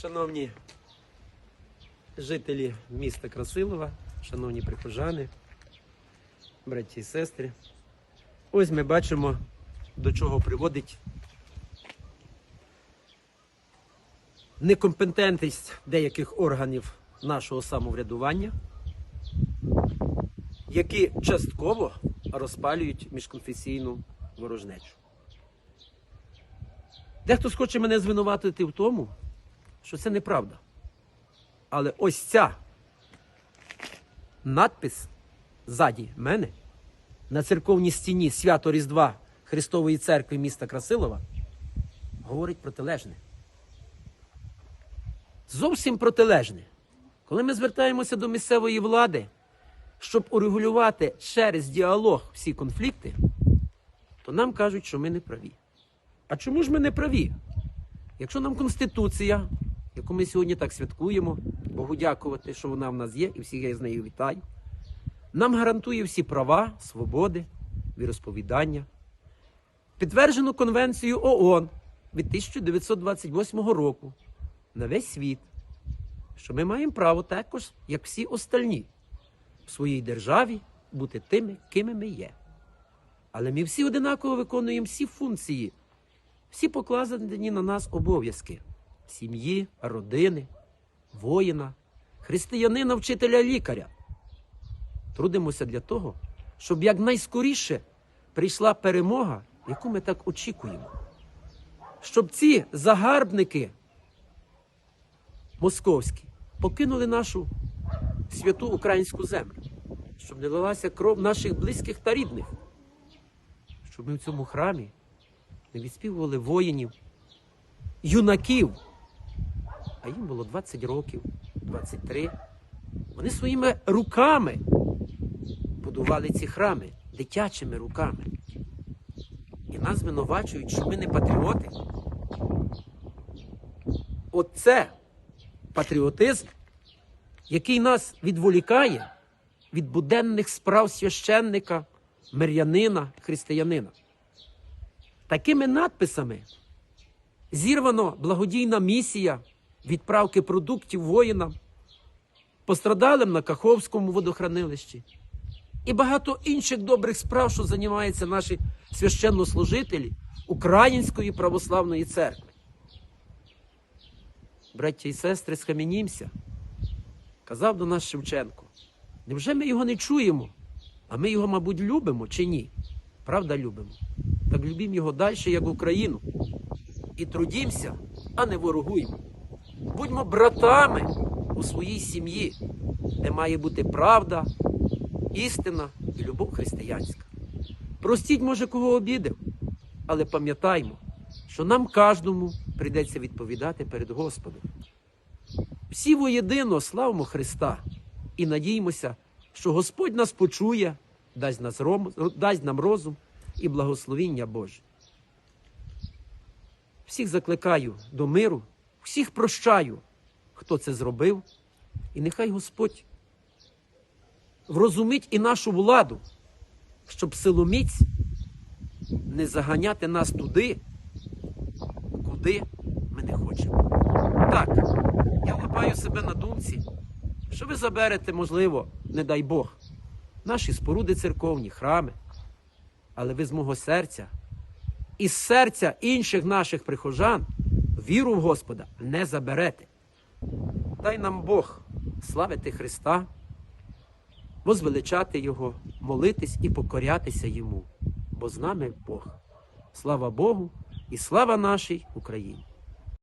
Шановні жителі міста Красилова, шановні прихожани, браті і сестри, ось ми бачимо, до чого приводить некомпетентність деяких органів нашого самоврядування, які частково розпалюють міжконфесійну ворожнечу. Дехто схоче мене звинуватити в тому, що це неправда. Але ось ця надпис ззаді мене на церковній стіні свято Різдва Христової церкви міста Красилова говорить протилежне. Зовсім протилежне. Коли ми звертаємося до місцевої влади, щоб урегулювати через діалог всі конфлікти, то нам кажуть, що ми не праві. А чому ж ми не праві? Якщо нам Конституція, яку ми сьогодні так святкуємо, Богу дякувати, що вона в нас є, і всіх я з нею вітаю, нам гарантує всі права, свободи, віросповідання, підтверджену Конвенцію ООН від 1928 року на весь світ, що ми маємо право також, як всі остальні, в своїй державі бути тими, ким ми є. Але ми всі одинаково виконуємо всі функції всі покладені на нас обов'язки сім'ї, родини, воїна, християнина, вчителя лікаря. Трудимося для того, щоб якнайскоріше прийшла перемога, яку ми так очікуємо. Щоб ці загарбники московські покинули нашу святу українську землю, щоб не лилася кров наших близьких та рідних, щоб ми в цьому храмі не відспівували воїнів, юнаків. А їм було 20 років, 23. Вони своїми руками будували ці храми дитячими руками. І нас звинувачують, що ми не патріоти. Оце патріотизм, який нас відволікає від буденних справ священника, мирянина, християнина. Такими надписами зірвано благодійна місія відправки продуктів воїнам, пострадалим на Каховському водохранилищі і багато інших добрих справ, що займаються наші священнослужителі Української православної церкви. Браття і сестри, схам'янімся, казав до нас Шевченко. Невже ми його не чуємо? А ми його, мабуть, любимо чи ні? Правда, любимо так любім його далі, як Україну. І трудімося, а не ворогуємо. Будьмо братами у своїй сім'ї, де має бути правда, істина і любов християнська. Простіть, може, кого обідав, але пам'ятаймо, що нам кожному прийдеться відповідати перед Господом. Всі воєдино славимо Христа і надіймося, що Господь нас почує, дасть, нас ром, дасть нам розум і благословіння Боже. Всіх закликаю до миру, всіх прощаю, хто це зробив, і нехай Господь врозумить і нашу владу, щоб силоміць не заганяти нас туди, куди ми не хочемо. Так, я лапаю себе на думці, що ви заберете, можливо, не дай Бог, наші споруди церковні, храми але ви з мого серця і з серця інших наших прихожан віру в Господа не заберете. Дай нам Бог славити Христа, возвеличати Його, молитись і покорятися Йому, бо з нами Бог. Слава Богу і слава нашій Україні!